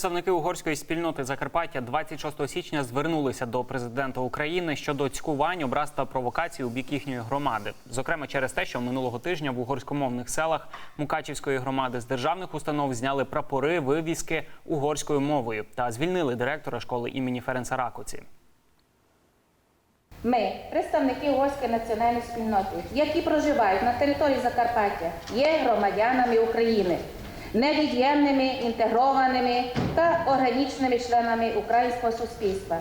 Представники угорської спільноти Закарпаття 26 січня звернулися до президента України щодо цькувань, образ та провокацій у бік їхньої громади. Зокрема, через те, що минулого тижня в угорськомовних селах Мукачівської громади з державних установ зняли прапори, вивіски угорською мовою та звільнили директора школи імені Ференца Ракоці. Ми, представники угорської національної спільноти, які проживають на території Закарпаття, є громадянами України, невід'ємними, інтегрованими та органічними членами українського суспільства,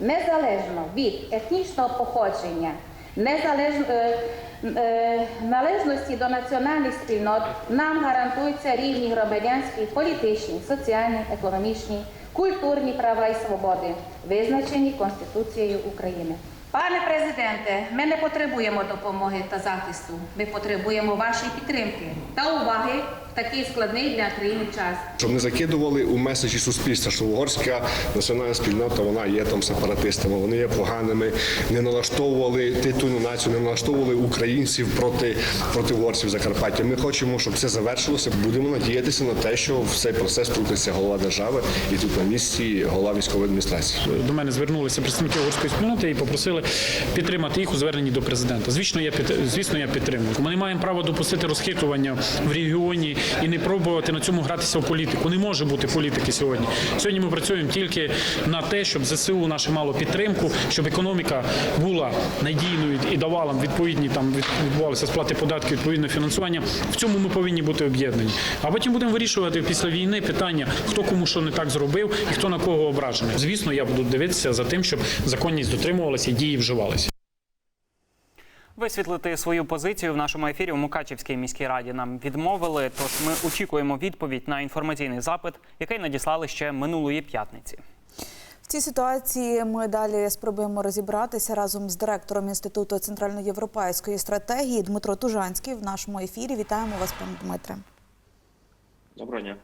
незалежно від етнічного походження, незалежно, е, е, належності до національних спільнот, нам гарантуються рівні громадянські, політичні, соціальні, економічні, культурні права і свободи, визначені Конституцією України. Пане президенте, ми не потребуємо допомоги та захисту. Ми потребуємо вашої підтримки та уваги такий складний для країни час. Щоб не закидували у меседжі суспільства, що угорська національна спільнота вона є там сепаратистами, вони є поганими, не налаштовували титульну націю, не налаштовували українців проти, проти угорців Закарпаття. Ми хочемо, щоб це завершилося. Будемо надіятися на те, що в цей процес втрутиться голова держави і тут на місці голова військової адміністрації. До мене звернулися представники угорської спільноти і попросили підтримати їх у зверненні до президента. Звісно, я під- звісно, я підтримую. Ми не маємо права допустити розхитування в регіоні і не пробувати на цьому гратися в політику. Не може бути політики сьогодні. Сьогодні ми працюємо тільки на те, щоб ЗСУ наше мало підтримку, щоб економіка була надійною і давала відповідні там відбувалися сплати податків, відповідне фінансування. В цьому ми повинні бути об'єднані. А потім будемо вирішувати після війни питання, хто кому що не так зробив і хто на кого ображений. Звісно, я буду дивитися за тим, щоб законність дотримувалася і дії вживалися. Висвітлити свою позицію в нашому ефірі у Мукачівській міській раді нам відмовили. Тож ми очікуємо відповідь на інформаційний запит, який надіслали ще минулої п'ятниці. В цій ситуації ми далі спробуємо розібратися разом з директором інституту центральноєвропейської стратегії Дмитро Тужанський в нашому ефірі. Вітаємо вас, пане Дмитре. Доброго дня.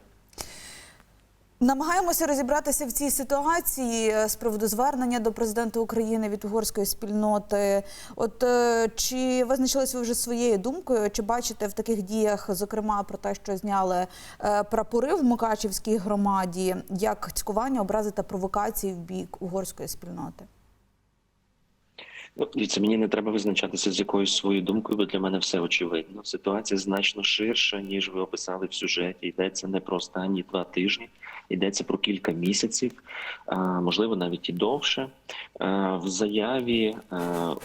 Намагаємося розібратися в цій ситуації е, з приводу звернення до президента України від угорської спільноти. От е, чи визначились ви вже своєю думкою? Чи бачите в таких діях, зокрема про те, що зняли е, прапори в Мукачівській громаді, як цькування, образи та провокації в бік угорської спільноти? Ну, дивіться, мені не треба визначатися з якоюсь своєю думкою, бо для мене все очевидно. Ситуація значно ширша, ніж ви описали в сюжеті. Йдеться не про останні два тижні, йдеться про кілька місяців, можливо, навіть і довше. В заяві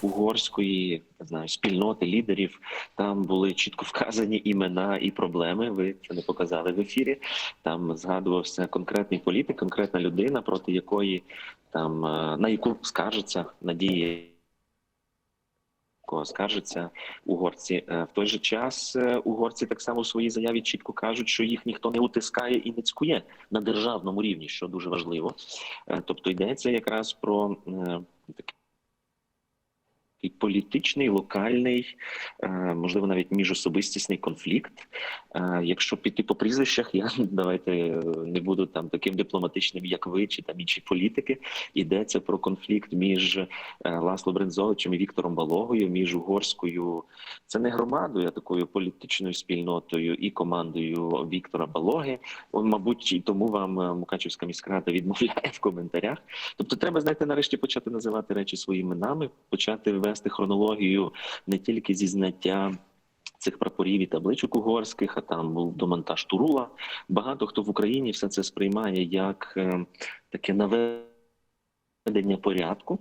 угорської не знаю, спільноти лідерів там були чітко вказані імена і проблеми. Ви це не показали в ефірі. Там згадувався конкретний політик, конкретна людина, проти якої там на яку скаржиться надії. Кого скаржаться угорці Е, в той же час е, угорці так само в своїй заяві чітко кажуть, що їх ніхто не утискає і не цькує на державному рівні, що дуже важливо. Е, Тобто йдеться якраз про е, такий політичний, локальний, е, можливо, навіть міжособистісний конфлікт. Е, Якщо піти по прізвищах, я давайте е, не буду там таким дипломатичним, як ви, чи там інші політики. Йдеться про конфлікт між Ласло Брензовичем і Віктором Балогою, між угорською, це не громадою, а такою політичною спільнотою і командою Віктора Балоги. Он, мабуть, і тому вам Мукачівська міськрада відмовляє в коментарях. Тобто, треба знаєте, нарешті почати називати речі своїми іменами, почати вести хронологію не тільки зі знаття. Цих прапорів і табличок угорських, а там був домонтаж Турула. Багато хто в Україні все це сприймає як е, таке наведення порядку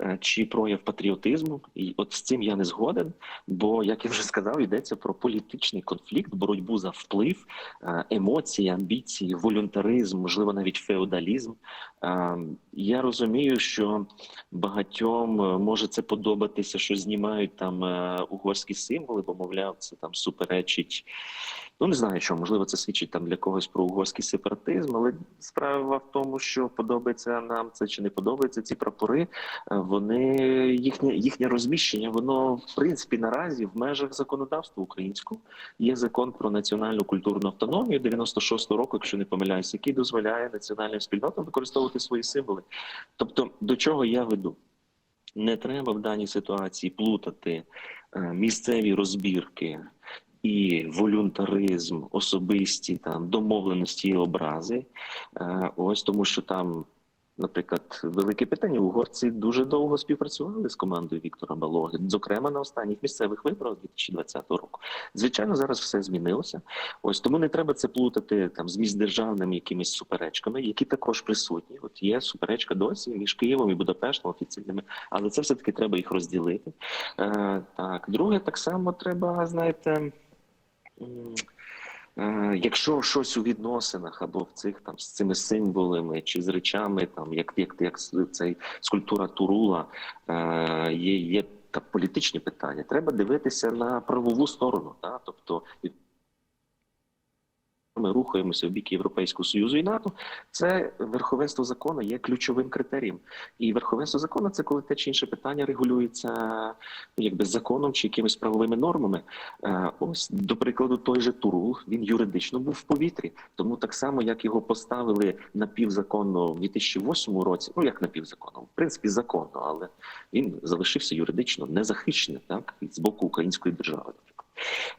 е, чи прояв патріотизму. І от з цим я не згоден. Бо, як я вже сказав, йдеться про політичний конфлікт, боротьбу за вплив, е, емоції, амбіції, волюнтаризм, можливо, навіть феодалізм. Е, Я розумію, що багатьом може це подобатися, що знімають там угорські символи, бо мовляв, це там суперечить. Ну не знаю, що можливо це свідчить там для когось про угорський сепаратизм, але справа в тому, що подобається нам це чи не подобається ці прапори. е, Вони їхнє їхнє розміщення, воно в принципі наразі в межах законодавства українського є закон про національну культурну автономію 96-го року, якщо не помиляюсь, який дозволяє національним спільнотам використовувати свої символи. Тобто, до чого я веду? Не треба в даній ситуації плутати е, місцеві розбірки і волюнтаризм, особисті там домовленості і образи. Е, Ось тому, що там. Наприклад, велике питання. Угорці дуже довго співпрацювали з командою Віктора Балоги, зокрема на останніх місцевих виборах 2020 року. Звичайно, зараз все змінилося. Ось тому не треба це плутати там з міждержавними якимись суперечками, які також присутні. От є суперечка досі між Києвом і Будапештом офіційними, але це все таки треба їх розділити. Е, так, друге, так само треба, знаєте. Е, Якщо щось у відносинах або в цих там з цими символами чи з речами, там як як, як цей скульптура Турула е, є, є та політичні питання, треба дивитися на правову сторону. Та? Тобто ми рухаємося в бік Європейського союзу і НАТО. Це верховенство закону є ключовим критерієм. І верховенство закону це коли те чи інше питання регулюється ну, якби законом чи якимись правовими нормами. Е, Ось до прикладу, той же Турул він юридично був в повітрі, тому так само як його поставили напівзаконно в 2008 році. Ну як напівзаконно, в принципі, законно, але він залишився юридично незахищеним, так з боку української держави.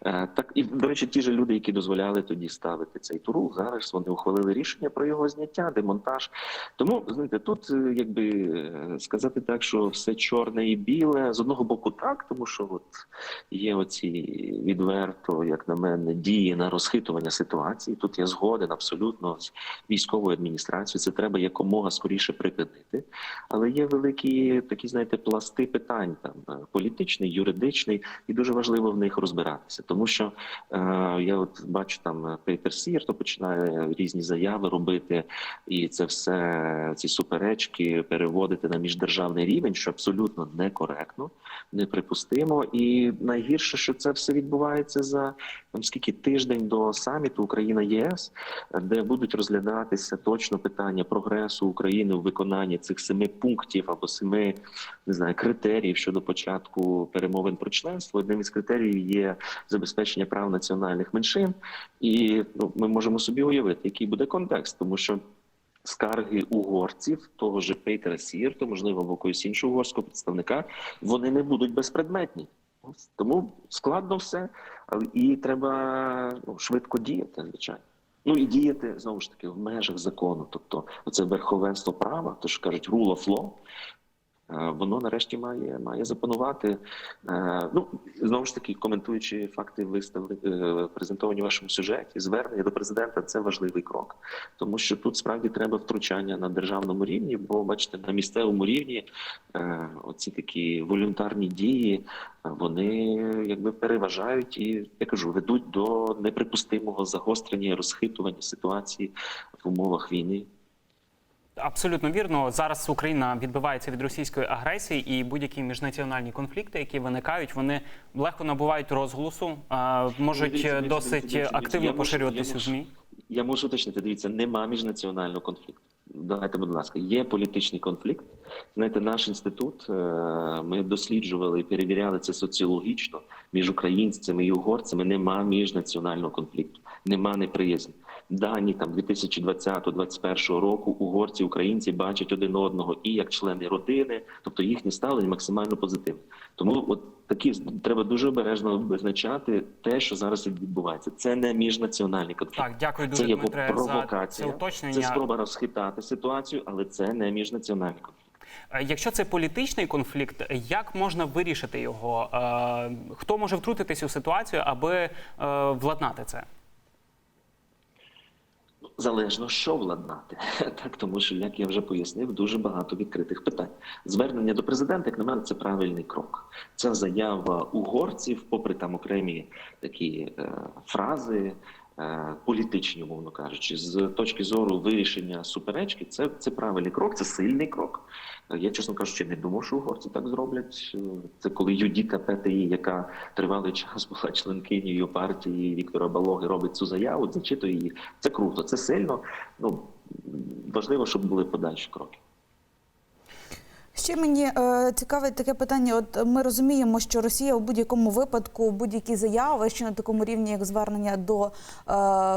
Е, Так і до речі, ті ж люди, які дозволяли тоді ставити цей турул, зараз вони ухвалили рішення про його зняття, демонтаж. Тому знаєте, тут е, якби е, сказати так, що все чорне і біле з одного боку, так, тому що от є оці відверто, як на мене, дії на розхитування ситуації. Тут я згоден абсолютно з військовою адміністрацією. Це треба якомога скоріше припинити. Але є великі такі, знаєте, пласти питань там політичний, юридичний, і дуже важливо в них розбиратися, тому що е, я от бачу там Петер Сір, то починає різні заяви робити, і це все ці суперечки переводити на міждержавний рівень, що абсолютно некоректно, неприпустимо. І найгірше, що це все відбувається за там скільки тиждень до саміту Україна ЄС, де будуть розглядатися точно питання прогресу України у виконанні цих семи пунктів або семи не знаю критеріїв щодо початку перемовин про членство. Одним із критеріїв є забезпечення прав національних меншин, і ну, ми можемо собі уявити, який буде контекст, тому що. Скарги угорців, того ж Пейтера Сірто, можливо, або якогось іншого угорського представника, вони не будуть безпредметні. Тому складно все, але і треба ну, швидко діяти, звичайно. Ну і діяти знову ж таки в межах закону. Тобто, оце верховенство права, то що кажуть, rule of law, воно нарешті має має запанувати. Е, Ну знову ж таки, коментуючи факти виставлені е, презентовані в вашому сюжеті, звернення до президента це важливий крок, тому що тут справді треба втручання на державному рівні, бо бачите, на місцевому рівні е, оці такі волюнтарні дії е, вони якби переважають і я кажу, ведуть до неприпустимого загострення, розхитування ситуації в умовах війни. Абсолютно вірно. Зараз Україна відбивається від російської агресії, і будь-які міжнаціональні конфлікти, які виникають, вони легко набувають розголосу, можуть Дивіться, е, досить дивіться, дивіться. активно поширюватися у змі. Я можу уточнити, дивіться, нема міжнаціонального конфлікту. Давайте, будь ласка, є політичний конфлікт. Знаєте, наш інститут, е, ми досліджували і перевіряли це соціологічно між українцями і угорцями. Нема міжнаціонального конфлікту, нема неприязні. Дані там 2020-2021 року угорці, українці бачать один одного і як члени родини, тобто їхнє ставлення максимально позитивне. Тому от такі треба дуже обережно визначати те, що зараз відбувається. Це не міжнаціональний конфлікт. Так, дякую Це дуже, є Дмитре, за це провокація, уточнення. це спроба розхитати ситуацію, але це не міжнаціональний конфлікт. Е, Якщо це політичний конфлікт, як можна вирішити його? Е, Хто може втрутитися у ситуацію, аби е, владнати це? Залежно, що владнати, так тому що, як я вже пояснив, дуже багато відкритих питань. Звернення до президента, як на мене, це правильний крок. Це заява угорців, попри там окремі такі е, фрази. Е, Політичні, умовно кажучи, з точки зору вирішення суперечки, це, це правильний крок, це сильний крок. Е, Я, чесно кажучи, не думав, що угорці так зроблять. Е, Це коли Юдіта ПТІ, яка тривалий час була членкинею партії Віктора Балоги, робить цю заяву, зачитує її. Це круто, це сильно. Ну важливо, щоб були подальші кроки. Ще мені е, цікаве таке питання. От ми розуміємо, що Росія у будь-якому випадку будь-які заяви, що на такому рівні, як звернення до е,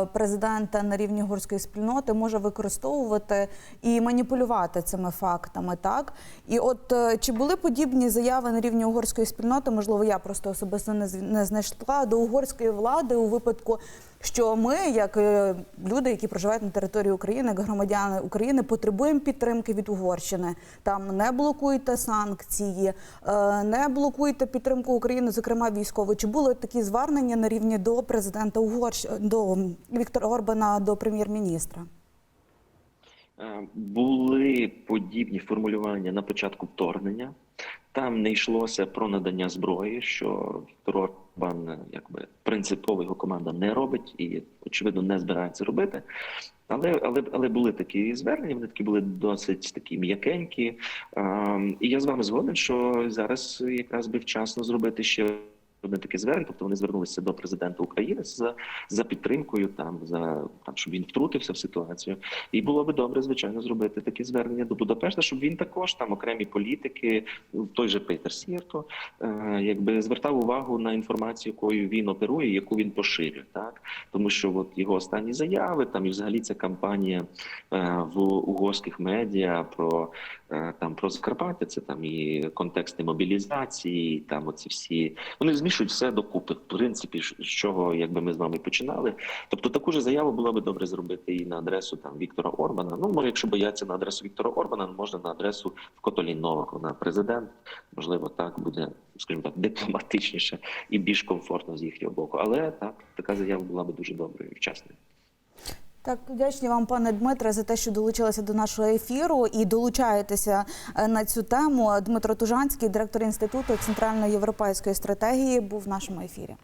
президента на рівні угорської спільноти, може використовувати і маніпулювати цими фактами. Так і от е, чи були подібні заяви на рівні угорської спільноти? Можливо, я просто особисто не, не знайшла до угорської влади у випадку, що ми, як е, люди, які проживають на території України, як громадяни України, потребуємо підтримки від Угорщини. Там не блокуйте санкції, е, не блокуйте підтримку України, зокрема військову. Чи були такі звернення на рівні до президента Угорщини, до Віктора Орбана, до прем'єр-міністра? Е, Були подібні формулювання на початку вторгнення. Там не йшлося про надання зброї, що Віктор Орбан е, якби принципово його команда не робить і очевидно не збирається робити. Але але але були такі звернення. Вони такі були досить такі м'якенькі. Ем, і я з вами згоден, що зараз якраз би вчасно зробити ще. Одне таке звернення, тобто вони звернулися до президента України за, за підтримкою, там за там, щоб він втрутився в ситуацію. І було би добре, звичайно, зробити таке звернення до Будапешта, щоб він також там окремі політики, той же Петер Сірто, е, якби звертав увагу на інформацію, якою він оперує, яку він поширює, так тому що от його останні заяви, там і взагалі ця кампанія е, в угорських медіа про там про Закарпаття, це там і контексти мобілізації, там оці всі вони змішують все докупи. В принципі, з чого якби ми з вами починали. Тобто таку ж заяву було би добре зробити і на адресу там Віктора Орбана. Ну може, якщо бояться на адресу Віктора Орбана, можна на адресу Котолі Новаку, на президент. Можливо, так буде, скажімо так, дипломатичніше і більш комфортно з їхнього боку. Але так, така заява була би дуже доброю і вчасною. Так, вдячні вам, пане Дмитре, за те, що долучилися до нашого ефіру і долучаєтеся е, на цю тему. Дмитро Тужанський, директор інституту центральної європейської стратегії, був в нашому ефірі.